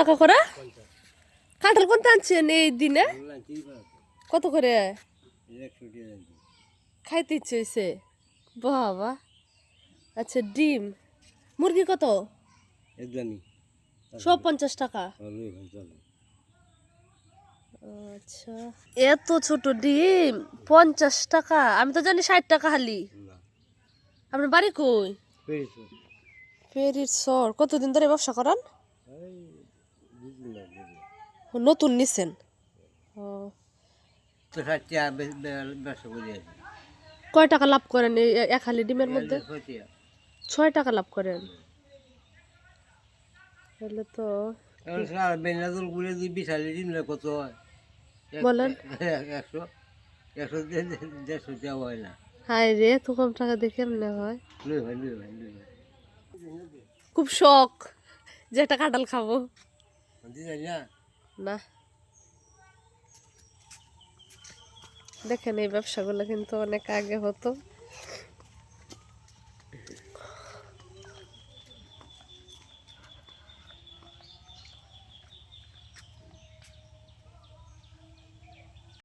টাকা করে? কাঁঠাল কোনটা আনছেন এই দিনে? কত করে? খাইতে ইচ্ছে হয়েছে বাবা। আচ্ছা ডিম। মুরগি কত? সব পঞ্চাশ টাকা? আচ্ছা। এত ছোট ডিম পঞ্চাশ টাকা। আমি তো জানি ষাট টাকা হালি। আপনার বাড়ি কই? ফেরির সর কতদিন ধরে ব্যবসা করান এই বুঝলি না বুঝলি ও, নতুন নিছেন? ও। তো কয় টাকা লাভ করেন এক হালি ডিমের মধ্যে? ছয় টাকা লাভ করেন? তাহলে তো বেনাদুল ঘুরে দুই বিশালি দিন কত বলেন। একশো একশো দেড়শো দেওয়া হয় না। রে এত কম টাকা হয়? খুব শখ যে একটা কাঁঠাল খাব। না। দেখেন এই ব্যবসাগুলো কিন্তু অনেক আগে হতো।